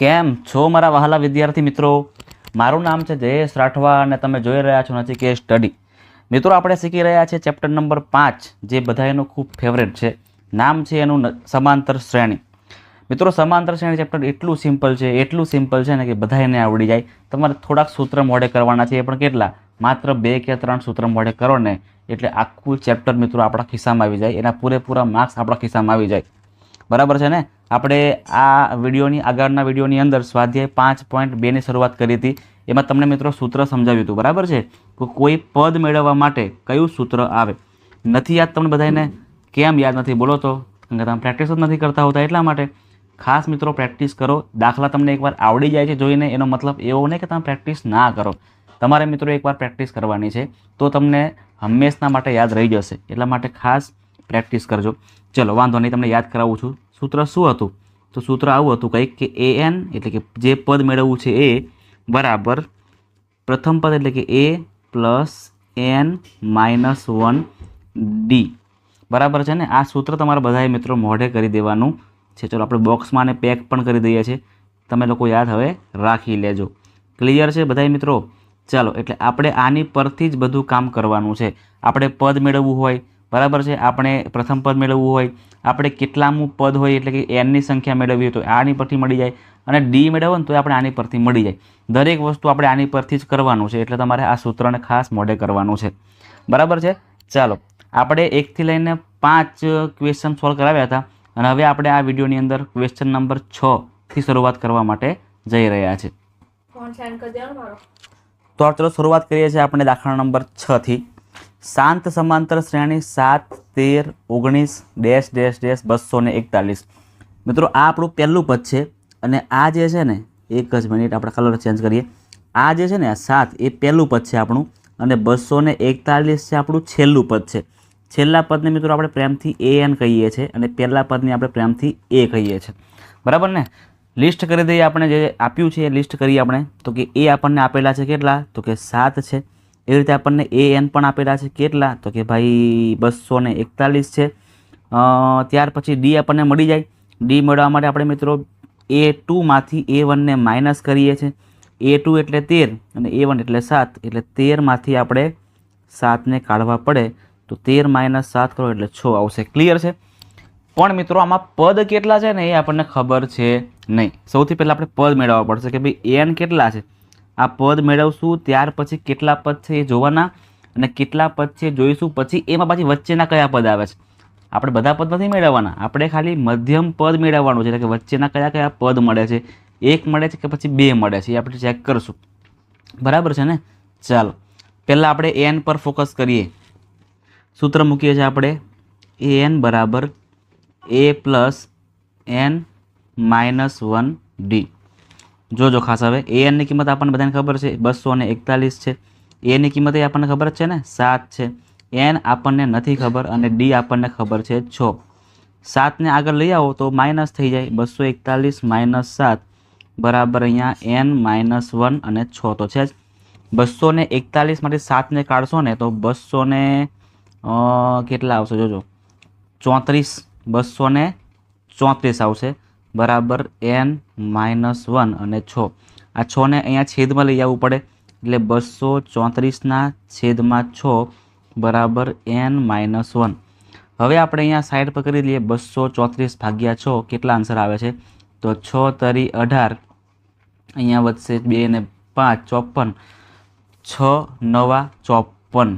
કેમ છો મારા વહાલા વિદ્યાર્થી મિત્રો? મારું નામ છે જયેશ રાઠવા અને તમે જોઈ રહ્યા છો નથી કે સ્ટડી. મિત્રો, આપણે શીખી રહ્યા છીએ ચેપ્ટર નંબર પાંચ, જે બધાયનું ખૂબ ફેવરેટ છે. નામ છે એનું સમાંતર શ્રેણી. મિત્રો, સમાંતર શ્રેણી ચેપ્ટર એટલું સિમ્પલ છે, એટલું સિમ્પલ છે ને કે બધાને આવડી જાય. તમારે થોડાક સૂત્ર મોડે કરવાના છે, એ પણ કેટલા? માત્ર બે કે ત્રણ સૂત્ર મોડે કરો ને, એટલે આખું ચેપ્ટર મિત્રો આપણા ખિસ્સામાં આવી જાય. એના પૂરેપૂરા માર્ક્સ આપણા ખિસ્સામાં આવી જાય. બરાબર છે ને? આપણે આ વિડીયોની, આગળના વિડીયોની અંદર સ્વાધ્યાય પાંચ પોઈન્ટ બેની શરૂઆત કરી હતી. એમાં તમને મિત્રો સૂત્ર સમજાવ્યું હતું. બરાબર છે? કે કોઈ પદ મેળવવા માટે કયું સૂત્ર આવે? નથી યાદ તમને બધાને? કેમ યાદ નથી? બોલો તો. કે તમે પ્રેક્ટિસ જ નથી કરતા હોતા એટલા માટે. ખાસ મિત્રો પ્રેક્ટિસ કરો. દાખલા તમને એકવાર આવડી જાય છે જોઈને. એનો મતલબ એવો નહીં કે તમે પ્રેક્ટિસ ના કરો. તમારે મિત્રો એકવાર પ્રેક્ટિસ કરવાની છે. તો તમને હંમેશના માટે યાદ રહી જશે. એટલા માટે ખાસ પ્રેક્ટિસ કરજો. ચલો, વાંધો નહીં. તમને યાદ કરાવું છું. સૂત્ર શું હતું? તો સૂત્ર આવું હતું કંઈક કે એ એન એટલે કે જે પદ મેળવવું છે એ બરાબર પ્રથમ પદ એટલે કે A plus N minus one D. બરાબર છે ને? આ સૂત્ર તમારા બધાએ મિત્રો મોઢે કરી દેવાનું છે. ચલો, આપણે બોક્સમાં અને પેક પણ કરી દઈએ છીએ. તમે લોકો યાદ હવે રાખી લેજો. ક્લિયર છે બધાય મિત્રો? ચાલો, એટલે આપણે આની પરથી જ બધું કામ કરવાનું છે. આપણે પદ મેળવવું હોય બરાબર છે? આપણે પ્રથમ પદ મેળવવું હોય આપણે કેટલામું પદ હોય એટલે કે એનની સંખ્યા મેળવવી હોય તો આની પરથી મળી જાય અને ડી મેળવો ને તો આપણે આની પરથી મળી જાય. દરેક વસ્તુ આપણે આની પરથી જ કરવાનું છે એટલે તમારે આ સૂત્રને ખાસ મોડે કરવાનું છે. બરાબર છે? ચાલો આપણે એકથી લઈને પાંચ ક્વેશ્ચન સોલ્વ કરાવ્યા હતા અને હવે આપણે આ વિડીયોની અંદર ક્વેશ્ચન નંબર છ થી શરૂઆત કરવા માટે જઈ રહ્યા છે. ફોન સેન્ડ કરી દેવાનો મારો. તો ચાલો શરૂઆત કરીએ છીએ આપણે દાખલા નંબર છ થી. શાંત સમાંતર શ્રેણી સાત, તેર, ઓગણીસ, ડેશ ડેશ ડેશ, બસો ને એકતાલીસ. મિત્રો, આ આપણું પહેલું પદ છે અને આ જે છે ને, એક જ મિનિટ આપણે કલર ચેન્જ કરીએ. આ જે છે ને સાત, એ પહેલું પદ છે આપણું અને બસો ને એકતાલીસ છે આપણું છેલ્લું પદ છે. છેલ્લા પદને મિત્રો આપણે પ્રેમથી એ એન કહીએ છીએ અને પહેલા પદને આપણે પ્રેમથી એ કહીએ છીએ. બરાબર ને? લિસ્ટ કરી દઈએ આપણે જે આપ્યું છે એ લિસ્ટ કરીએ આપણે. તો કે એ આપણને આપેલા છે કેટલા? તો કે સાત છે. એવી રીતે આપણને એ એન પણ આપેલા છે કેટલા? તો કે ભાઈ બસો ને એકતાલીસ છે. ત્યાર પછી ડી આપણને મળી જાય. ડી મેળવવા માટે આપણે મિત્રો એ ટુમાંથી એ વનને માઇનસ કરીએ છીએ. એ ટુ એટલે તેર અને એ વન એટલે સાત. એટલે તેરમાંથી આપણે સાતને કાઢવા પડે. તો તેર માઇનસ સાત કરો એટલે છ આવશે. ક્લિયર છે? પણ મિત્રો આમાં પદ કેટલા છે ને એ આપણને ખબર છે નહીં. સૌથી પહેલાં આપણે પદ મેળવવા પડશે કે ભાઈ એન કેટલા છે? આ પદ મેળવશું, ત્યાર પછી કેટલા પદ છે એ જોવાના અને કેટલા પદ છે જોઈશું. પછી એમાં પાછી વચ્ચેના કયા પદ આવે છે? આપણે બધા પદ નથી મેળવવાના. આપણે ખાલી મધ્યમ પદ મેળવવાનું છે. એટલે કે વચ્ચેના કયા કયા પદ મળે છે? એક મળે છે કે પછી બે મળે છે? એ આપણે ચેક કરશું. બરાબર છે ને? ચાલો. પહેલાં આપણે એન પર ફોકસ કરીએ. સૂત્ર મૂકીએ છીએ આપણે. એન બરાબર A plus N minus one D જોજો ખાસ હવે એ એનની કિંમત આપણને બધાને ખબર છે, બસો ને એકતાલીસ છે. એની કિંમત એ આપણને ખબર છે ને? સાત છે. એન આપણને નથી ખબર અને ડી આપણને ખબર છે છ. સાતને આગળ લઈ આવો તો માઇનસ થઈ જાય. બસો એકતાલીસ માઇનસ સાત બરાબર અહીંયા એન માઇનસ વન અને છ તો છે જ. બસો ને એકતાલીસમાંથી સાતને કાઢશો ને તો બસો ને કેટલા આવશે? જોજો. ચોત્રીસ. બસો ચોત્રીસ આવશે. બરાબર એન માઇનસ વન અને છ. આ છને અહીંયા છેદમાં લઈ આવવું પડે. એટલે બસો ચોત્રીસના છેદમાં છ બરાબર એન માઇનસ વન. હવે આપણે અહીંયા સાઈડ પર કરી લઈએ. બસો ચોત્રીસ ભાગ્યા છ કેટલા આન્સર આવે છે? તો છ તરી અઢાર. અહીંયા વધશે બે ને પાંચ ચોપન. છ નવા ચોપન.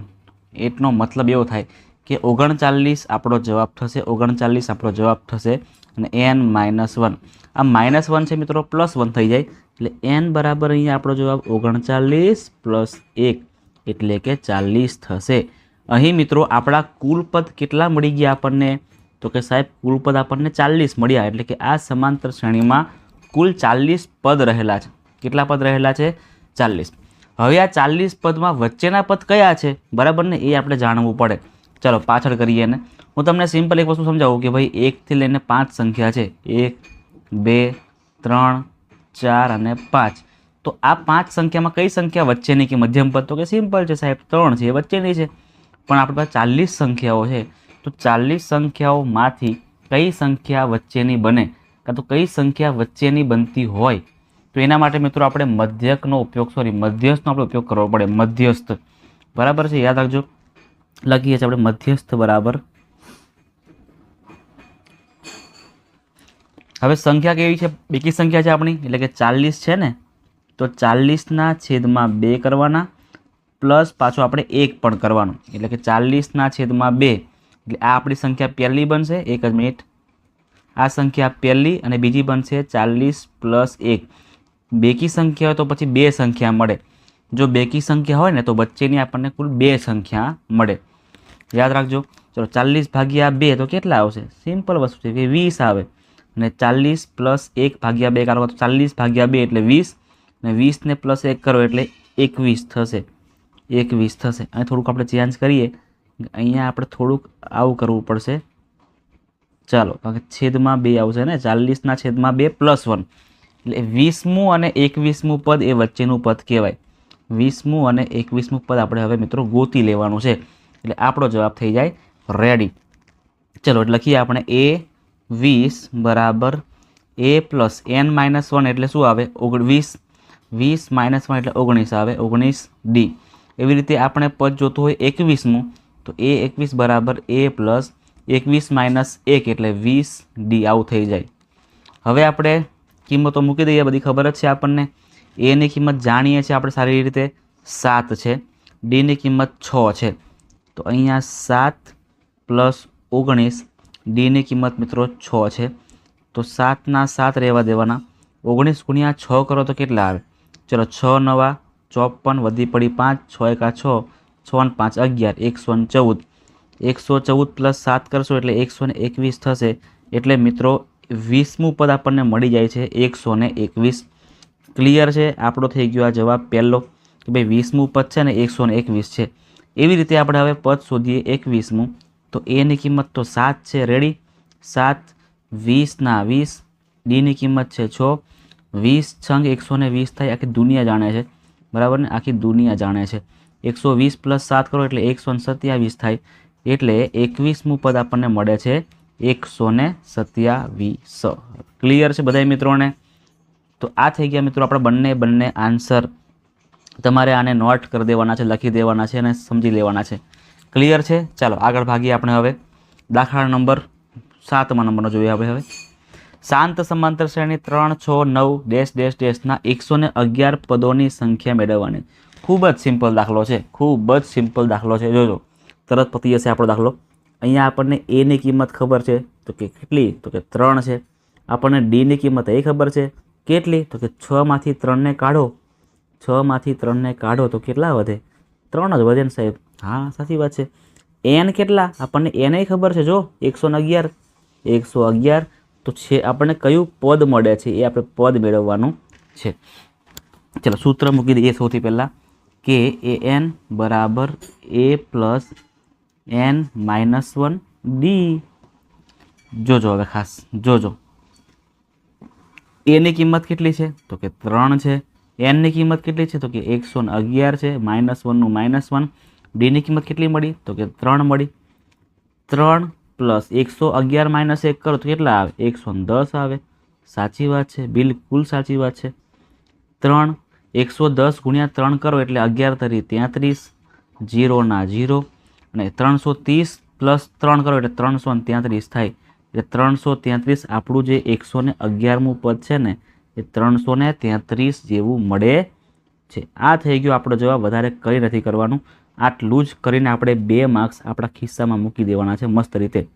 એટલો મતલબ એવો થાય કે ઓગણચાલીસ આપણો જવાબ થશે, ઓગણચાલીસ આપણો જવાબ થશે. અને એન માઇનસ વન આ માઇનસ વન છે મિત્રો પ્લસ વન થઈ જાય. એટલે એન બરાબર અહીંયા આપણો જવાબ ઓગણચાલીસ પ્લસ એક, એટલે કે ચાલીસ થશે. અહીં મિત્રો આપણા કુલ પદ કેટલા મળી ગયા આપણને? તો કે સાહેબ, કુલ પદ આપણને ચાલીસ મળ્યા, એટલે કે આ સમાંતર શ્રેણીમાં કુલ ચાલીસ પદ રહેલા છે. કેટલા પદ રહેલા છે? ચાલીસ. હવે આ ચાલીસ પદમાં વચ્ચેના પદ કયા છે? બરાબર ને? એ આપણે જાણવું પડે. ચાલો પાછળ કરીએ ને હું તમને સિમ્પલ એક વસ્તુ સમજાવું કે ભાઈ એકથી લઈને પાંચ સંખ્યા છે. એક, બે, ત્રણ, ચાર અને પાંચ. તો આ પાંચ સંખ્યામાં કઈ સંખ્યા વચ્ચેની કે મધ્યમ પદ? તો કે સિમ્પલ છે સાહેબ, ત્રણ છે, એ વચ્ચેની છે. પણ આપણી પાસે ચાલીસ સંખ્યાઓ છે. તો ચાલીસ સંખ્યાઓમાંથી કઈ સંખ્યા વચ્ચેની બને? કાં તો કઈ સંખ્યા વચ્ચેની બનતી હોય? તો એના માટે મિત્રો આપણે મધ્યકનો ઉપયોગ સોરી મધ્યસ્થનો આપણે ઉપયોગ કરવો પડે. મધ્યસ્થ. બરાબર છે? યાદ રાખજો. લખીએ છીએ આપણે મધ્યસ્થ બરાબર. હવે સંખ્યા કેવી છે? બેકી સંખ્યા છે આપણી, એટલે કે ચાલીસ છે ને? તો ચાલીસના છેદમાં બે કરવાના, પ્લસ પાછો આપણે એક પણ કરવાનું. એટલે કે ચાલીસના છેદમાં બે. એટલે આ આપણી સંખ્યા પહેલી બનશે, એક જ મિનિટ. આ સંખ્યા પહેલી અને બીજી બનશે ચાલીસ પ્લસ એક. બેકી સંખ્યા હોય તો પછી બે સંખ્યા મળે. જો બેકી સંખ્યા હોય ને, તો વચ્ચેની આપણને કુલ બે સંખ્યા મળે. યાદ રાખજો. ચલો, ચાલીસ ભાગ્યા બે તો કેટલા આવશે? સિમ્પલ વસ્તુ છે કે વીસ આવે. અને ચાલીસ પ્લસ એક ભાગ્યા બે કરો તો ચાલીસ ભાગ્યા બે એટલે વીસ. અને વીસને પ્લસ એક કરો એટલે એકવીસ થશે. એકવીસ થશે. અને થોડુંક આપણે ચેન્જ કરીએ. અહીંયા આપણે થોડુંક આવું કરવું પડશે. ચાલો, કારણ કે છેદમાં બે આવશે ને? ચાલીસના છેદમાં બે પ્લસ વન એટલે વીસમું અને એકવીસમું પદ એ વચ્ચેનું પદ કહેવાય. વીસમું અને એકવીસમું પદ આપણે હવે મિત્રો ગોતી લેવાનું છે. એટલે આપણો જવાબ થઈ જાય રેડી ચલો, એટલે લખીએ આપણે એ વીસ બરાબર A plus N minus one એટલે શું આવે? ઓગણ, વીસ. વીસ માઇનસ વન એટલે ઓગણીસ આવે, ઓગણીસ ડી એવી રીતે આપણે પદ જોતું હોય એકવીસમું, તો એ એકવીસ બરાબર એ પ્લસ એકવીસ માઇનસ એક એટલે વીસ ડી આવું થઈ જાય. હવે આપણે કિંમતો મૂકી દઈએ, બધી ખબર જ છે આપણને. એની કિંમત જાણીએ છીએ, આપણે સારી રીતે સાત છે. ડીની કિંમત છ છે. તો અહીંયા સાત પ્લસ ઓગણીસ ડીની કિંમત મિત્રો છ છે. તો સાતના સાત રહેવા દેવાના. ઓગણીસ ગુણ્યા છ કરો તો કેટલા આવે? ચલો છ નવા ચોપન વધી પડી પાંચ, છ એકા છ છ ને પાંચ અગિયાર, એકસો ને ચૌદ. એકસો ચૌદ પ્લસ સાત કરશો એટલે એકસો ને એકવીસ થશે. એટલે મિત્રો વીસમું પદ આપણને મળી જાય છે એકસો ને એકવીસ. ક્લિયર છે? આપણો થઈ ગયો આ જવાબ પહેલો. કે ભાઈ વીસમું પદ છે ને એકસો ને એકવીસ છે. એવી રીતે આપણે હવે પદ શોધીએ એકવીસમું. તો એની કિંમત તો સાત છે. રેડી સાત વીસના વીસ. ડીની કિંમત છે છ. વીસ છંગ એકસો ને વીસ થાય, આખી દુનિયા જાણે છે. બરાબર ને? આખી દુનિયા જાણે છે. એકસો વીસ પ્લસ સાત કરો એટલે એકસો ને સત્યાવીસ થાય. એટલે એકવીસમું પદ આપણને મળે છે એકસો ને સત્યાવીસ. ક્લિયર છે બધા મિત્રોને? તો આ થઈ ગયા મિત્રો આપણે બંને બંને આન્સર તમારે આને નોટ કરી દેવાના છે, લખી દેવાના છે અને સમજી લેવાના છે. ક્લિયર છે? ચાલો, આગળ ભાગીએ આપણે હવે. દાખલા નંબર સાતમા નંબરનો જોઈએ આપણે હવે. શાંત સમાંતર શ્રેણી ત્રણ, છ, નવ, ડેશ ડેશ, ડેશના એકસો ને અગિયાર પદોની સંખ્યા મેળવવાની. ખૂબ જ સિમ્પલ દાખલો છે. ખૂબ જ સિમ્પલ દાખલો છે. જોજો, તરત પતી જશે આપણો દાખલો. અહીંયા આપણને એની કિંમત ખબર છે. તો કે કેટલી? તો કે ત્રણ છે. આપણને ડીની કિંમત એ ખબર છે. કેટલી? તો કે છમાંથી ત્રણને કાઢો. છમાંથી ત્રણને કાઢો તો કેટલા વધે? ત્રણ જ વધે ને સાહેબ. હા, સાચી વાત છે. એન કેટલા? આપણને એને ખબર છે, જો. એકસો અગિયાર. એકસો અગિયાર. તો છે, આપણને કયું પદ મળે છે? એ આપણે પદ મેળવવાનું છે. ચલો, સૂત્ર મૂકી દઈએ સૌથી પહેલાં. કે એ એન બરાબર A plus N minus one D જોજો હવે ખાસ. જોજો. એની કિંમત કેટલી છે? તો કે ત્રણ છે. એનની કિંમત કેટલી છે? તો કે એકસો અગિયાર છે, માઇનસ વનનું માઇનસ વન. ડીની કિંમત કેટલી મળી? તો કે ત્રણ મળી. ત્રણ પ્લસ એકસો અગિયાર માઇનસ એક કરો તો કેટલા આવે? એકસો દસ આવે. સાચી વાત છે, બિલકુલ સાચી વાત છે. ત્રણ, એકસો દસ ગુણ્યા ત્રણ કરો એટલે અગિયાર તરી તેત્રીસ જીરોના જીરો. અને ત્રણસો ત્રીસ પ્લસ ત્રણ કરો એટલે ત્રણસો તેત્રીસ થાય. એટલે ત્રણસો તેત્રીસ આપણું જે એકસો અગિયારમું પદ છે ને એ ત્રણસો ને તેત્રીસ જેવું મળે છે. આ થઈ ગયો આપણો જવાબ. વધારે કંઈ નથી કરવાનું. આટલું જ કરીને આપણે બે માર્ક્સ આપણા ખિસ્સામાં મૂકી દેવાના છે મસ્ત રીતે.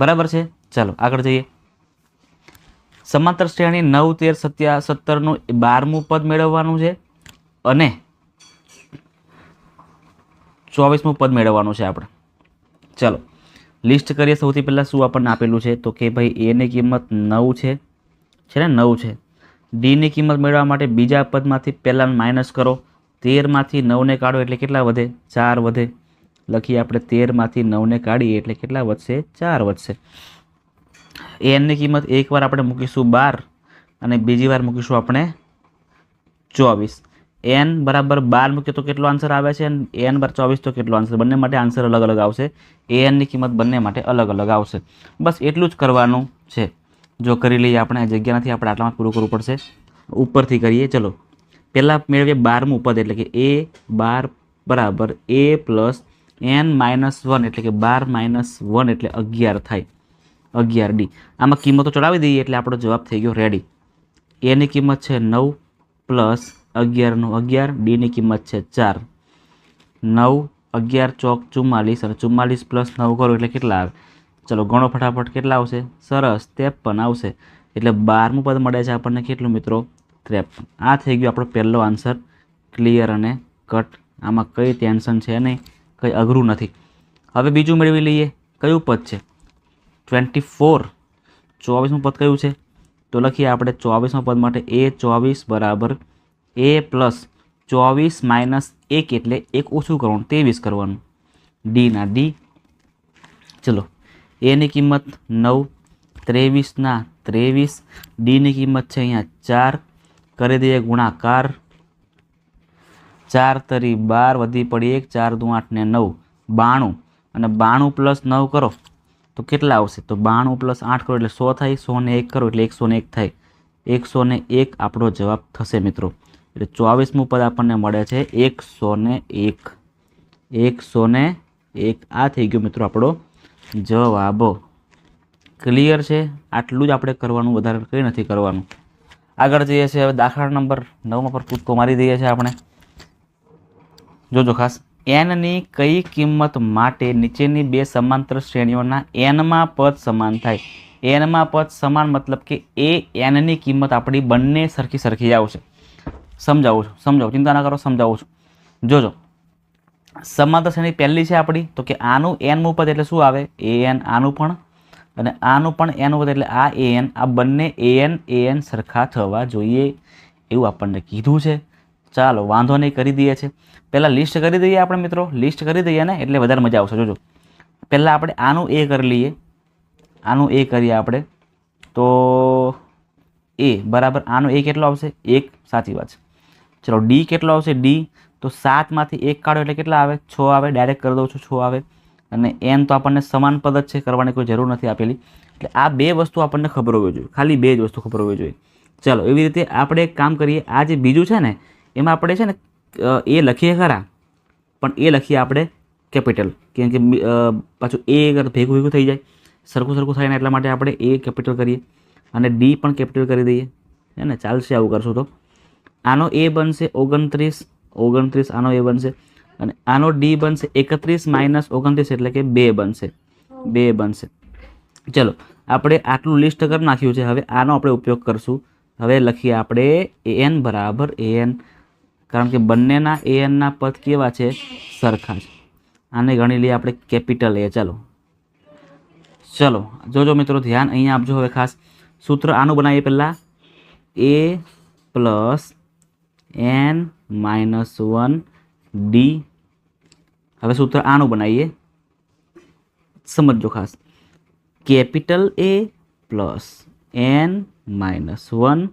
બરાબર છે? ચાલો, આગળ જઈએ. સમાંતર શ્રેણી નવ, તેર, સત્યા, સત્તરનું બારમું પદ મેળવવાનું છે અને ચોવીસમું પદ મેળવવાનું છે આપણે. ચાલો, લિસ્ટ કરીએ. સૌથી પહેલાં શું આપણને આપેલું છે? તો કે ભાઈ એની કિંમત નવ છે. છે ને નવ છે. ડીની કિંમત મેળવવા માટે બીજા પદમાંથી પહેલાં માઇનસ કરો. તેરમાંથી નવને કાઢો એટલે કેટલા વધે? ચાર વધે. લખીએ આપણે તેરમાંથી નવને કાઢીએ એટલે કેટલા વધશે? ચાર વધશે. એનની કિંમત એકવાર આપણે મૂકીશું બાર અને બીજી વાર મૂકીશું આપણે ચોવીસ. એન બરાબર બાર મૂકીએ તો કેટલો આન્સર આવે છે? અને એન બાર ચોવીસ તો કેટલો આન્સર બંને માટે આન્સર અલગ અલગ આવશે. એનની કિંમત બંને માટે અલગ અલગ આવશે. બસ એટલું જ કરવાનું છે. જો કરી લઈએ આપણે, આ જગ્યા નથી આપણે આટલામાં પૂરું કરવું પડશે. ઉપરથી કરીએ, ચલો. પહેલાં મેળવીએ બારમું પદ, એટલે કે એ બાર બરાબર, A plus N minus one, એટલે કે બાર માઇનસ વન, એટલે અગિયાર થાય. અગિયાર ડી. આમાં કિંમતો ચડાવી દઈએ, એટલે આપણો જવાબ થઈ ગયો રેડી એની કિંમત છે નવ પ્લસ અગિયારનું અગિયાર ડીની કિંમત છે ચાર. નવ, અગિયાર ચોક ચુમ્માલીસ, અને ચુમ્માલીસ પ્લસ નવ કરો એટલે કેટલા આવે? ચલો ગણો ફટાફટ કેટલા આવશે? સરસ ત્રેપન આવશે. એટલે બારમું પદ મળે છે આપણને કેટલું મિત્રો? ત્રેપન આ થઈ ગયો આપણો પહેલો આન્સર ક્લિયર અને કટ આમાં કંઈ ટેન્શન છે નહીં, કંઈ અઘરું નથી. હવે બીજું મેળવી લઈએ. કયું પદ છે? ટ્વેન્ટી ફોર ચોવીસમું પદ કયું છે? તો લખીએ આપણે ચોવીસમા પદ માટે એ ચોવીસ બરાબર એ પ્લસ ચોવીસ માઇનસ એક એટલે એક ઓછું કરવાનું, ત્રેવીસ કરવાનું. ડીના ડી ચલો એની કિંમત નવ, ત્રેવીસના ત્રેવીસ, ડીની કિંમત છે અહીંયા ચાર, કરી દઈએ ગુણાકાર. ચાર તરી બાર વધી પડી એક, ચાર દુ આઠ ને નવ, બાણું. અને બાણું પ્લસ નવ કરો, તો કેટલા આવશે? તો બાણું પ્લસ આઠ કરો એટલે સો થાય, સો ને એક કરો એટલે એકસો એક થાય. એકસો એક આપણો જવાબ થશે મિત્રો. એટલે ચોવીસમું પદ આપણને મળે છે એકસો એક. એકસો એક. આ થઈ ગયો મિત્રો આપણો જવાબો. ક્લિયર છે? આટલું જ આપણે કરવાનું, વધારે કંઈ નથી કરવાનું. આગળ જઈએ છીએ, હવે દાખલા નંબર નવમાં પર કૂદકો મારી દઈએ છીએ આપણે. જોજો ખાસ. એનની કઈ કિંમત માટે નીચેની બે સમાંતર શ્રેણીઓના એનમાં પદ સમાન થાય? એનમાં પદ સમાન મતલબ કે એ એનની કિંમત આપણી બંને સરખી સરખી આવશે. સમજાવું છું, સમજાવું ચિંતા ના કરો, સમજાવું છું. જોજો. સમાંતર શ્રેણી પહેલી છે આપણી, તો કે આનું એનમું પદ એટલે શું આવે? એ એન આનું પણ. અને આનું પણ એનું પદ એટલે આ એ એન આ બંને એ એન એ એન સરખા થવા જોઈએ એવું આપણને કીધું છે. ચાલો, વાંધો નહીં, કરી દઈએ છે. પહેલાં લિસ્ટ કરી દઈએ આપણે મિત્રો. લિસ્ટ કરી દઈએ ને, એટલે વધારે મજા આવશે. જોજો. પહેલાં આપણે આનું એ કરી લઈએ. આનું એ કરીએ આપણે. તો એ બરાબર, આનો એ કેટલો આવશે? એક. સાચી વાત છે. ચલો ડી કેટલો આવશે? ડી તો સાતમાંથી એક કાઢો એટલે કેટલા આવે? છ આવે. ડાયરેક્ટ કરી દઉં છું, છ આવે. અને એન તો આપણને સમાન પદ જ છે, કરવાની કોઈ જરૂર નથી આપેલી. એટલે આ બે વસ્તુ આપણને ખબર હોવી જોઈએ. ખાલી બે જ વસ્તુ ખબર હોવી જોઈએ. ચાલો, એવી રીતે આપણે એક કામ કરીએ. આ જે બીજું છે ને, એમાં આપણે છે ને એ લખીએ ખરા, પણ એ લખીએ આપણે કેપિટલ. કેમ કે પાછું એ ભેગું ભેગું થઈ જાય. સરખું સરખું થાય ને એટલા માટે આપણે એ કેપિટલ કરીએ. અને ડી પણ કેપિટલ કરી દઈએ. હે ને? ચાલશે આવું કરશું તો. આનો એ બનશે ઓગણત્રીસ ઓગણત્રીસ આનો એ બનશે. અને આનો ડી બનશે એકત્રીસ માઇનસ ઓગણત્રીસ એટલે કે બે બનશે. બે બનશે. ચલો, આપણે આટલું લિસ્ટ કરી નાખ્યું છે. હવે આનો આપણે ઉપયોગ કરશું. હવે લખીએ આપણે એ એન બરાબર એ એન. કારણ કે બંનેના એ એનના પદ કેવા છે? સરખા છે. આને ગણી લઈએ આપણે કેપિટલ એ ચાલો. ચલો, જોજો મિત્રો, ધ્યાન અહીંયા આપજો હવે ખાસ. સૂત્ર આનું બનાવીએ પહેલાં. A plus N minus one D હવે સૂત્ર આનું બનાવીએ સમજજો ખાસ capital A plus N minus one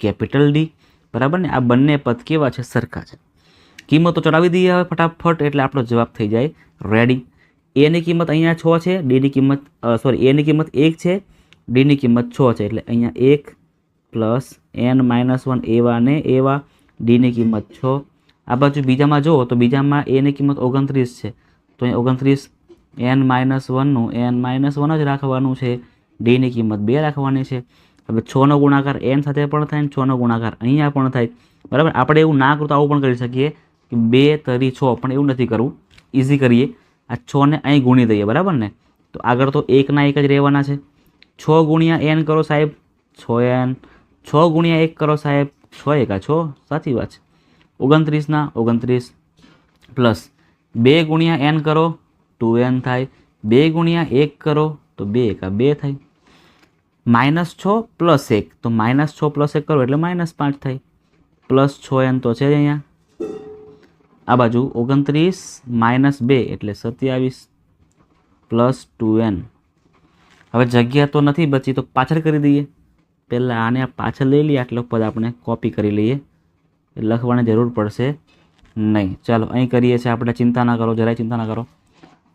capital D બરાબર ને આ બંને પદ કેવા છે સરખા છે કિંમતો ચડાવી દઈએ હવે ફટાફટ એટલે આપણો જવાબ થઈ જાય રેડી એની કિંમત અહીંયા છ છે ડીની કિંમત સોરી એની કિંમત એક છે ડીની કિંમત છ છે એટલે અહીંયા એક પ્લસ એન માઇનસ વન એવા ને એવા ડીની કિંમત છ. આ બાજુ બીજામાં જુઓ તો બીજામાં એની કિંમત ઓગણત્રીસ છે. તો અહીં ઓગણત્રીસ એન માઇનસ વનનું એન માઇનસ વન જ રાખવાનું છે. ડીની કિંમત બે રાખવાની છે. હવે છનો ગુણાકાર એન સાથે પણ થાય ને છનો ગુણાકાર અહીંયા પણ થાય. બરાબર? આપણે એવું ના કરું તો આવું પણ કરી શકીએ કે બે તરી છ, પણ એવું નથી કરવું. ઇઝી કરીએ. આ છને અહીં ગુણી દઈએ, બરાબર ને? તો આગળ તો એકના એક જ રહેવાના છે. છ ગુણ્યા એન કરો સાહેબ. છ એન છ ગુણ્યા એક કરો સાહેબ. છ એકા છ? સાચી વાત છે. ઓગણત્રીસના ઓગણત્રીસ પ્લસ બે ગુણ્યા એન કરો ટુ એન થાય. બે ગુણ્યા એક કરો તો બે એકા બે થાય. માઇનસ છ પ્લસ એક. તો માઇનસ છ પ્લસ એક કરો એટલે માઇનસ પાંચ થાય. પ્લસ છ એન તો છે જ અહીંયા. આ બાજુ ઓગણત્રીસ માઇનસ બે એટલે સત્યાવીસ પ્લસ ટુ એન. હવે જગ્યા તો નથી બચી તો પાછળ કરી દઈએ. પહેલાં આને પાછળ લઈ લઈએ, આટલો પદ આપણે કોપી કરી લઈએ. લખવાની જરૂર પડશે નહીં. ચાલો, અહીં કરીએ છીએ આપણે, ચિંતા ના કરો, જરાય ચિંતા ના કરો.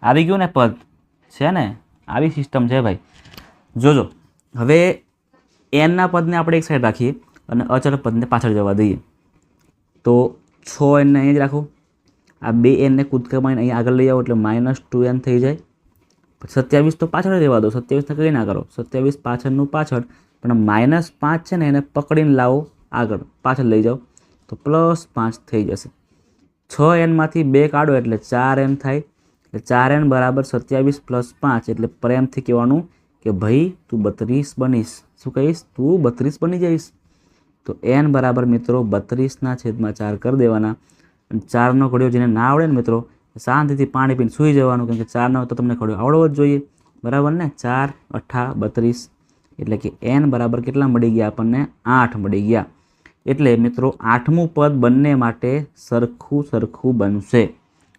આવી ગયું ને પદ? છે ને? આવી સિસ્ટમ છે ભાઈ. જોજો, હવે એનના પદને આપણે એક સાઈડ રાખીએ અને અચળ પદને પાછળ જવા દઈએ. તો છ એનને અહીં જ રાખો. આ બે એનને કૂદકા મારીને અહીં આગળ લઈ આવો, એટલે માઇનસ ટુ એન થઈ જાય. સત્યાવીસ તો પાછળ રહેવા દો. સત્યાવીસને કંઈ ના કરો. સત્યાવીસ પાછળનું પાછળ પણ માઇનસ પાંચ છે ને એને પકડીને લાવો આગળ, પાછળ લઈ જાઓ, તો પ્લસ પાંચ થઈ જશે. છ એનમાંથી બે કાઢો એટલે ચાર એન થાય. એટલે ચાર એન બરાબર સત્યાવીસ પ્લસ પાંચ એટલે પ્રેમથી કહેવાનું કે ભાઈ તું બત્રીસ બનીશ. શું કહીશ? તું બત્રીસ બની જઈશ. તો એન બરાબર મિત્રો બત્રીસના છેદમાં ચાર કરી દેવાના. અને ચારનો ઘડિયો જેને ના આવડે ને મિત્રો, શાંતિથી પાણી પીને સૂઈ જવાનું, કેમ કે ચારનો તો તમને ઘડિયો આવડવો જ જોઈએ. બરાબર ને? ચાર અઠ્ઠા બત્રીસ એટલે કે એન બરાબર કેટલા મળી ગયા આપણને? આઠ મળી ગયા. એટલે મિત્રો, આઠમું પદ બંને માટે સરખું સરખું બનશે.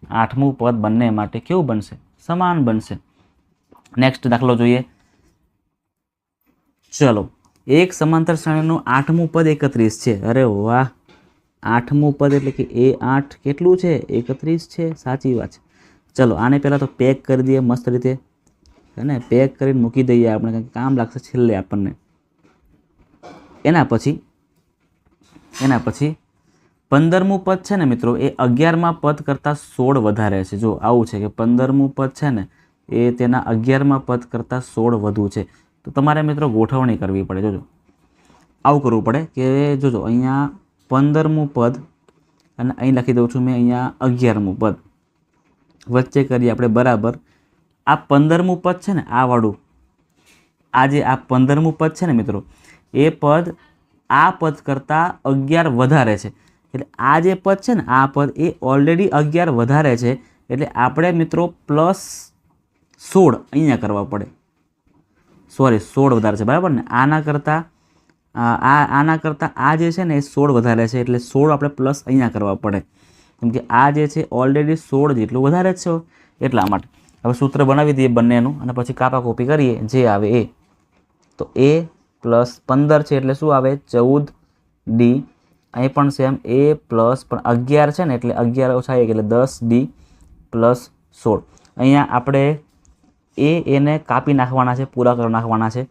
આઠમું પદ બંને માટે કેવું બનશે? સમાન બનશે. નેક્સ્ટ દાખલો જોઈએ. ચલો, એક સમાંતર શ્રેણીનું આઠમું પદ એકત્રીસ છે. અરે વાહ! આઠમું પદ એટલે કે એ આઠ કેટલું છે? એકત્રીસ છે. સાચી વાત છે. ચલો, આને પહેલાં તો પેક કરી દઈએ મસ્ત રીતે. હે ને પેક કરીને મૂકી દઈએ આપણે કંઈક કામ લાગશે છેલ્લે આપણને. એના પછી એના પછી પંદરમું પદ છે ને મિત્રો, એ અગિયારમાં પદ કરતાં સોળ વધારે છે. જો આવું છે કે પંદરમું પદ છે ને, એ તેના અગિયારમાં પદ કરતાં સોળ વધુ છે. તો તમારે મિત્રો ગોઠવણી કરવી પડે. જોજો. આવું કરવું પડે કે જોજો, અહીંયા પંદરમું પદ અને અહીં લખી દઉં છું મેં અહીંયા અગિયારમું પદ. વચ્ચે કરીએ આપણે બરાબર આ પંદરમું પદ છે ને, આ વાળું. આ જે આ પંદરમું પદ છે ને મિત્રો, એ પદ આ પદ કરતાં અગિયાર વધારે છે. એટલે આ જે પદ છે ને, આ પદ એ ઓલરેડી અગિયાર વધારે છે. એટલે આપણે મિત્રો પ્લસ સોળ અહીંયા કરવા પડે. સોરી સોળ વધારે છે, બરાબર ને? આના કરતાં, આ આના કરતાં આ જે છે ને, એ સોળ વધારે છે. એટલે સોળ આપણે પ્લસ અહીંયા કરવા પડે. કેમ કે આ જે છે ઓલરેડી સોળ જેટલું વધારે છે. એટલા માટે. હવે સૂત્ર બનાવી દઈએ બંનેનું અને પછી કાપા કોપી કરીએ, જે આવે એ. તો એ પ્લસ પંદર છે એટલે શું આવે? ચૌદ ડી અહીં પણ સેમ એ પ્લસ, પણ અગિયાર છે ને એટલે અગિયાર ઓછા એક એટલે દસ ડી પ્લસ સોળ. અહીંયા આપણે એ, એને કાપી નાખવાના છે, પૂરા કરી નાખવાના છે.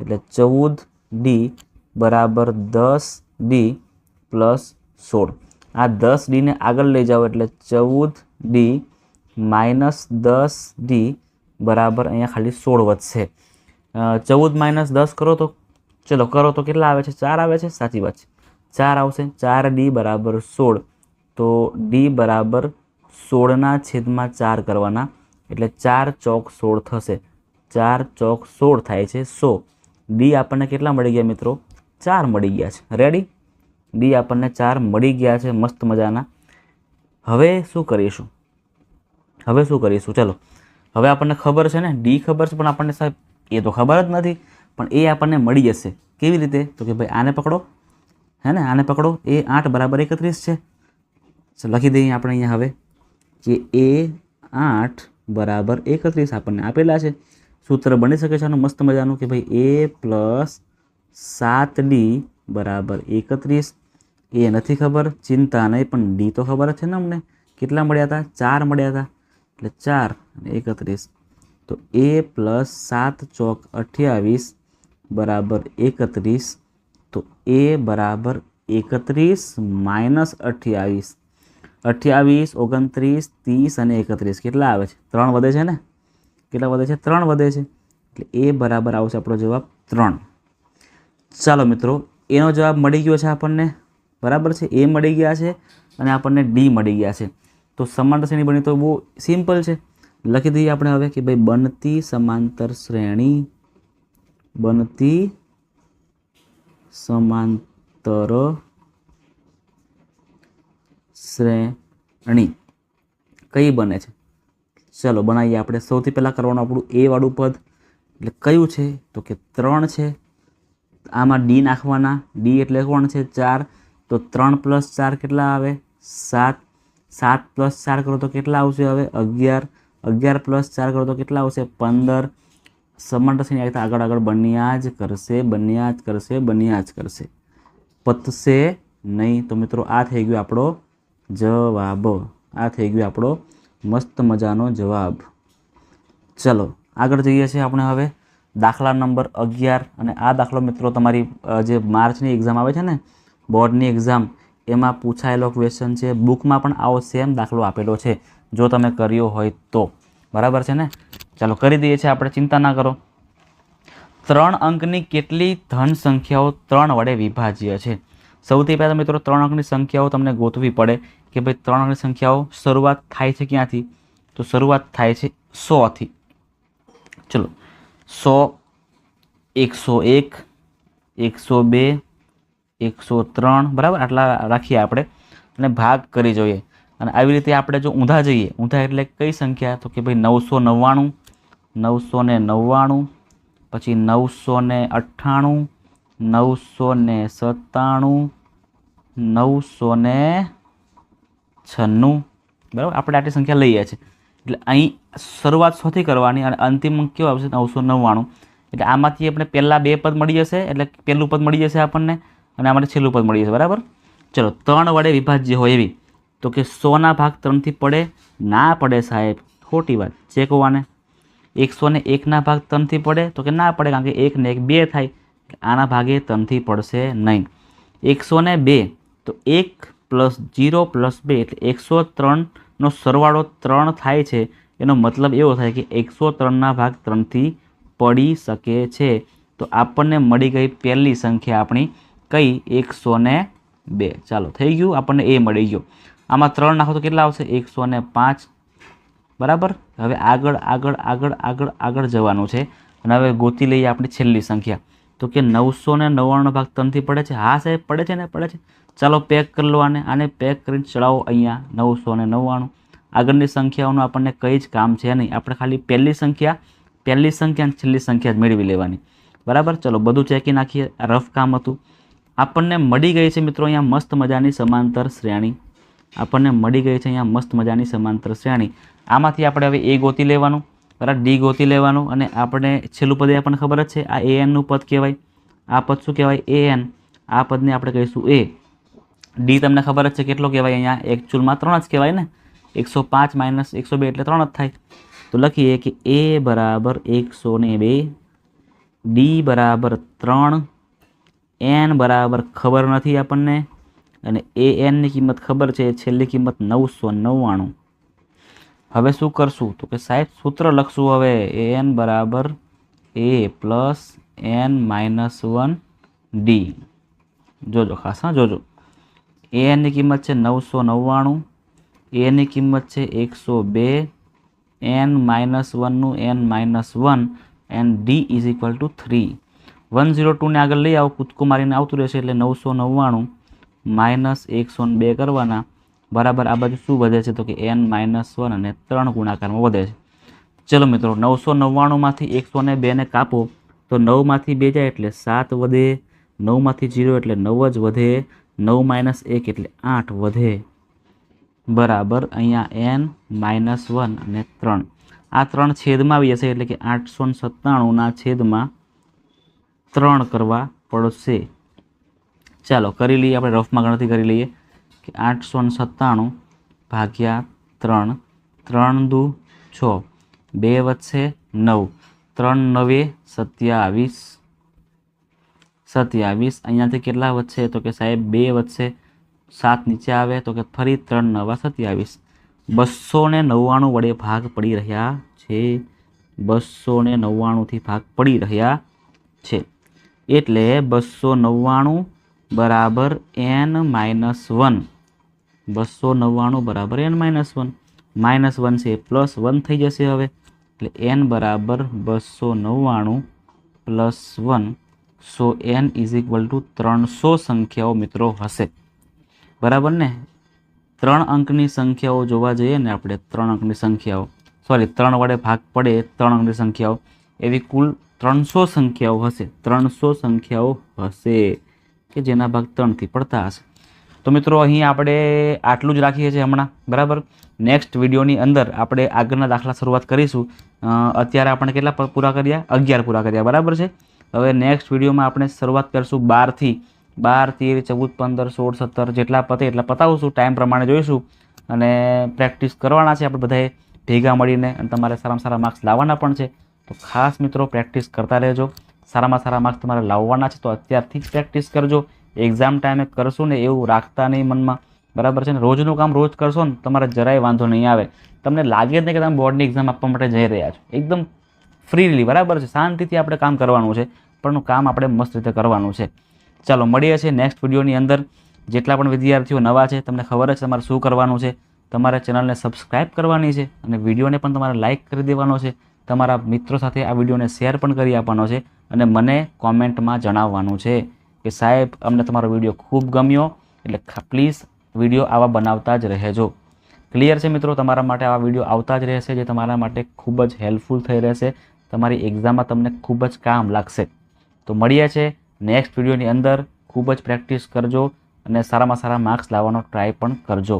એટલે ચૌદ ડી બરાબર દસ ડી પ્લસ સોળ. આ દસ ડીને આગળ લઈ જાઓ એટલે ચૌદ ડી માઇનસ દસ ડી બરાબર અહીંયા ખાલી સોળ વધશે. ચૌદ માઇનસ દસ કરો તો ચલો કરો તો કેટલા આવે છે? ચાર આવે છે? સાચી વાત છે. ચાર આવશે. ચાર ડી બરાબર સોળ. તો ડી બરાબર સોળના છેદમાં ચાર કરવાના. એટલે ચાર ચોક સોળ થશે. ચાર ચોક સોળ થાય છે સો. ડી આપણને કેટલા મળી ગયા મિત્રો? ચાર મળી ગયા છે. રેડી ડી આપણને ચાર મળી ગયા છે. મસ્ત મજાના. હવે શું કરીશું? હવે શું કરીશું? ચલો. હવે આપણને ખબર છે ને, ડી ખબર છે, પણ આપણને સાહેબ એ તો ખબર જ નથી. પણ એ આપણને મળી જશે. કેવી રીતે? તો કે ભાઈ આને પકડો. હે ને? આને પકડો. એ આઠ બરાબર એકત્રીસ છે. લખી દઈએ આપણે અહીંયા હવે કે એ આઠ બરાબર એકત્રીસ આપણને આપેલા છે. સૂત્ર બની શકે છે આનું મસ્ત મજાનું કે ભાઈ એ પ્લસ સાત ડી બરાબર એકત્રીસ. એ નથી ખબર. ચિંતા નહીં, પણ ડી તો ખબર જ છે ને અમને. કેટલા મળ્યા હતા? ચાર મળ્યા હતા. એટલે ચાર અને એકત્રીસ. તો એ પ્લસ સાત ચોક અઠ્યાવીસ બરાબર એકત્રીસ. તો એ બરાબર એકત્રીસ માઇનસ અઠ્યાવીસ. અઠ્યાવીસ, ઓગણત્રીસ, ત્રીસ અને એકત્રીસ. કેટલા આવે છે? ત્રણ વધે છે ને? કેટલા વધે છે? ત્રણ વધે છે. એટલે એ બરાબર આવશે આપણો જવાબ ત્રણ. ચાલો મિત્રો, એનો જવાબ મળી ગયો છે આપણને. બરાબર છે? એ મળી ગયા છે અને આપણને ડી મળી ગયા છે. તો સમાંતર શ્રેણી બની તો બહુ સિમ્પલ છે. લખી દઈએ આપણે હવે કે ભાઈ બનતી સમાંતર શ્રેણી, બનતી સમાંતર શ્રેણી. કઈ બને છે? ચલો બનાવીએ આપણે. સૌથી પહેલાં કરવાનું આપણું એ વાળું પદ. એટલે કયું છે? તો કે ત્રણ છે. આમાં ડી નાખવાના. ડી એટલે કોણ છે? ચાર. તો ત્રણ પ્લસ ચાર કેટલા આવે? સાત. સાત પ્લસ ચાર કરો તો કેટલા આવશે હવે? અગિયાર. અગિયાર પ્લસ ચાર કરો તો કેટલા આવશે? પંદર. સમાંતર શ્રેણી આગળ આગળ આગળ બન્યા જ કરશે, બન્યા જ કરશે, બન્યા જ કરશે. પતશે નહીં. તો મિત્રો, આ થઈ ગયો આપણો જવાબ. આ થઈ ગયો આપણો મસ્ત મજાનો જવાબ. ચલો, આગળ જઈએ છીએ આપણે હવે. દાખલા નંબર અગિયાર. અને આ દાખલો મિત્રો તમારી જે માર્ચની એક્ઝામ આવે છે ને, બોર્ડની એક્ઝામ એમાં પૂછાયેલો ક્વેશ્ચન છે બુકમાં પણ આવો સેમ દાખલો આપેલો છે. જો તમે કર્યો હોય તો. બરાબર છે ને? ચાલો કરી દઈએ છીએ આપણે, ચિંતા ના કરો. ત્રણ અંકની કેટલી ધન સંખ્યાઓ ત્રણ વડે વિભાજ્ય છે? સૌથી પહેલાં મિત્રો ત્રણ અંકની સંખ્યાઓ તમને ગોતવી પડે કે ભાઈ ત્રણ અંકની સંખ્યાઓ શરૂઆત થાય છે ક્યાંથી? તો શરૂઆત થાય છે સોથી. ચલો. સો, એકસો એક, એકસો બે એકસો ત્રણ, બરાબર? આટલા રાખીએ આપણે અને ભાગ કરી જોઈએ. અને આવી રીતે આપણે જો ઊંધા જઈએ, ઊંધા એટલે કઈ સંખ્યા? તો કે ભાઈ નવસો નવ્વાણું, નવસો ને નવ્વાણું, પછી નવસો ને અઠ્ઠાણું, નવસો ને સત્તાણું, નવસો ને છન્નું. બરાબર? આપણે આટલી સંખ્યા લઈએ છીએ એટલે અહીં શરૂઆત સોથી કરવાની અને અંતિમ અંક કેવો આવશે? નવસો નવ્વાણું. એટલે આમાંથી આપણે પહેલાં બે પદ મળી જશે, એટલે પહેલું પદ મળી જશે આપણને. અને આમાંથી છેલ્લું પદ મળી જશે બરાબર? ચલો, ત્રણ વડે વિભાજ્ય હોય એવી. તો કે સોના ભાગ ત્રણથી પડે, ના પડે સાહેબ? ખોટી વાત. ચેક હોવાને એકસો ને એકના ભાગ ત્રણથી પડે, તો કે ના પડે, કારણ કે એક ને એક બે થાય. આના ભાગે ત્રણથી પડશે નહીં. એકસો ને બે, તો એક પ્લસ જીરો પ્લસ બે, એટલે એકસો ત્રણનો સરવાળો ત્રણ થાય છે. એનો મતલબ એવો થાય કે એકસો ત્રણના ભાગ ત્રણથી પડી શકે છે. તો આપણને મળી ગઈ પહેલી સંખ્યા આપણી કઈ? એકસો ને બે. ચાલો, થઈ ગયું. આપણને એ મળી ગયો. આમાં ત્રણ નાખો તો કેટલા આવશે? એકસો પાંચ. બરાબર? હવે આગળ આગળ આગળ આગળ આગળ જવાનું છે. અને હવે ગોતી લઈએ આપણી છેલ્લી સંખ્યા. તો કે નવસો ને નવ્વાણું ભાગ ત્રણથી પડે છે. હા સાહેબ, પડે છે ને? પડે છે. ચાલો, પેક કરી લો આને. આને પેક કરીને ચડાવો અહીંયા. નવસો ને નવ્વાણું. આગળની સંખ્યાઓનું આપણને કંઈ જ કામ છે નહીં. આપણે ખાલી પહેલી સંખ્યા પહેલી સંખ્યા અને છેલ્લી સંખ્યા જ મેળવી લેવાની. બરાબર? ચલો, બધું ચેકી નાખીએ. રફ કામ હતું. આપણને મળી ગઈ છે મિત્રો અહીંયા મસ્ત મજાની સમાંતર શ્રેણી. આપણને મળી ગઈ છે અહીંયા મસ્ત મજાની સમાંતર શ્રેણી. આમાંથી આપણે હવે એ ગોતી લેવાનું બરાબર ડી ગોતી લેવાનું અને આપણે છેલ્લું પદ આપણને ખબર જ છે, આ એ એનનું પદ કહેવાય. આ પદ શું કહેવાય? એ એન આ પદને આપણે કહીશું એ ડી તમને ખબર જ છે કેટલો કહેવાય અહીંયા? એકચ્યુઅલમાં ત્રણ જ કહેવાય ને? એકસો પાંચ માઇનસ એકસો બે એટલે ત્રણ જ થાય. તો લખીએ કે એ બરાબર એકસો ને બે ડી બરાબર ત્રણ એન બરાબર ખબર નથી આપણને. અને એ એનની કિંમત ખબર છે છેલ્લી કિંમત નવસો નવ્વાણું. હવે શું કરશું? તો કે સાહેબ, સૂત્ર લખશું હવે. એ એન બરાબર A plus N minus one D જોજો, ખાસ હા, જોજો. એ એનની કિંમત છે નવસો નવ્વાણું. એની કિંમત છે એકસો બે. N minus વનનું N minus one and D is equal to three one zero ટુને આગળ લઈ આવો. કૂદકો મારીને આવતું રહેશે એટલે નવસો નવ્વાણું માઇનસ એકસો બે કરવાના. બરાબર, આ બાજુ શું વધે છે? તો કે એન માઇનસ વન અને ત્રણ ગુણાકારમાં વધે છે. ચલો મિત્રો, નવસો નવ્વાણુંમાંથી એકસો ને બેને કાપો. તો નવમાંથી બે જાય એટલે સાત વધે, નવમાંથી જીરો એટલે નવ જ વધે, નવ માઇનસ એક એટલે આઠ વધે. બરાબર, અહીંયા એન માઇનસ વન અને ત્રણ. આ ત્રણ છેદમાં આવી જશે એટલે કે આઠસો સત્તાણુંના છેદમાં ત્રણ કરવા પડશે. ચાલો, કરી લઈએ, આપણે રફમાં ગણતરી કરી લઈએ કે આઠસો ને સત્તાણું ભાગ્યા ત્રણ. ત્રણ દુ છ. બે વચ્ચે નવ. ત્રણ નવે, સત્યાવીસ. સત્યાવીસ, અહીંયાથી કેટલા વધશે? તો કે સાહેબ, બે વધશે. સાત નીચે આવે, તો કે ફરી ત્રણ નવા, સત્યાવીસ. બસો ને નવ્વાણું વડે ભાગ પડી રહ્યા છે. બસો ને નવ્વાણુંથી ભાગ પડી રહ્યા છે. એટલે બસો નવ્વાણું બરાબર એન માઇનસ વન. બસો નવ્વાણું બરાબર N minus one. Minus one છે, પ્લસ વન થઈ જશે હવે. એટલે એન બરાબર બસો નવ્વાણું plus one. So N is equal to ત્રણસો સંખ્યાઓ મિત્રો હશે. બરાબર ને? ત્રણ અંકની સંખ્યાઓ જોવા જઈએ ને આપણે, ત્રણ અંકની સંખ્યાઓ. સોરી ત્રણ વડે ભાગ પડે, ત્રણ અંકની સંખ્યાઓ. એવી કુલ ત્રણસો સંખ્યાઓ હશે. ત્રણસો સંખ્યાઓ હશે કે જેના ભાગ ત્રણથી પડતા હશે. તો મિત્રો, અહીં આપણે આટલું જ રાખીએ છીએ હમણાં. બરાબર? નેક્સ્ટ વિડીયોની અંદર આપણે આગળના દાખલા શરૂઆત કરીશું. અત્યારે આપણે કેટલા પૂરા કર્યા? અગિયાર પૂરા કર્યા. બરાબર છે? હવે નેક્સ્ટ વિડીયોમાં આપણે શરૂઆત કરીશું બારથી. બાર તેર ચૌદ, પંદર, સોળ, સત્તર જેટલા પતે એટલા પતાવશું. ટાઈમ પ્રમાણે જોઈશું. અને પ્રેક્ટિસ કરવાના છે આપણે બધાએ. ભેગા મળીને અને તમારે સારામાં સારા માર્ક્સ લાવવાના પણ છે. તો ખાસ મિત્રો પ્રેક્ટિસ કરતા રહેજો. સારામાં સારા માર્ક્સ તમારે લાવવાના છે તો અત્યારથી જ પ્રેક્ટિસ કરજો. એક્ઝામ ટાઈમે કરશો ને એવું રાખતા નહીં મનમાં. બરાબર છે ને? રોજનું કામ રોજ કરશો ને તમારે જરાય વાંધો નહીં આવે. તમને લાગે જ નહીં કે તમે બોર્ડની એક્ઝામ આપવા માટે જઈ રહ્યા છો. એકદમ ફ્રીલી બરાબર છે? શાંતિથી આપણે કામ કરવાનું છે પણ કામ આપણે મસ્ત રીતે કરવાનું છે. ચાલો, મળીએ છીએ નેક્સ્ટ વિડીયોની અંદર. જેટલા પણ વિદ્યાર્થીઓ નવા છે, તમને ખબર છે તમારે શું કરવાનું છે. તમારે ચેનલને સબસ્ક્રાઇબ કરવાની છે અને વિડીયોને પણ તમારે લાઇક કરી દેવાનો છે. તમારા મિત્રો સાથે આ વિડીયોને શેર પણ કરી આપવાનો છે અને મને કોમેન્ટમાં જણાવવાનું છે કે સાહેબ, અમને તમારો વીડિયો ખૂબ ગમ્યો, એટલે પ્લીઝ વીડિયો આવા બનાવતા જ રહેજો. ક્લિયર છે મિત્રો? તમારા માટે આવા વીડિયો આવતા જ રહેશે, જે તમારા માટે ખૂબ જ હેલ્પફુલ થઈ રહેશે. તમારી એક્ઝામમાં તમને ખૂબ જ કામ લાગશે. તો મળીએ છે નેક્સ્ટ વિડીયોની અંદર. ખૂબ જ પ્રેક્ટિસ કરજો અને સારામાં સારા માર્ક્સ લાવવાનો ટ્રાય પણ કરજો.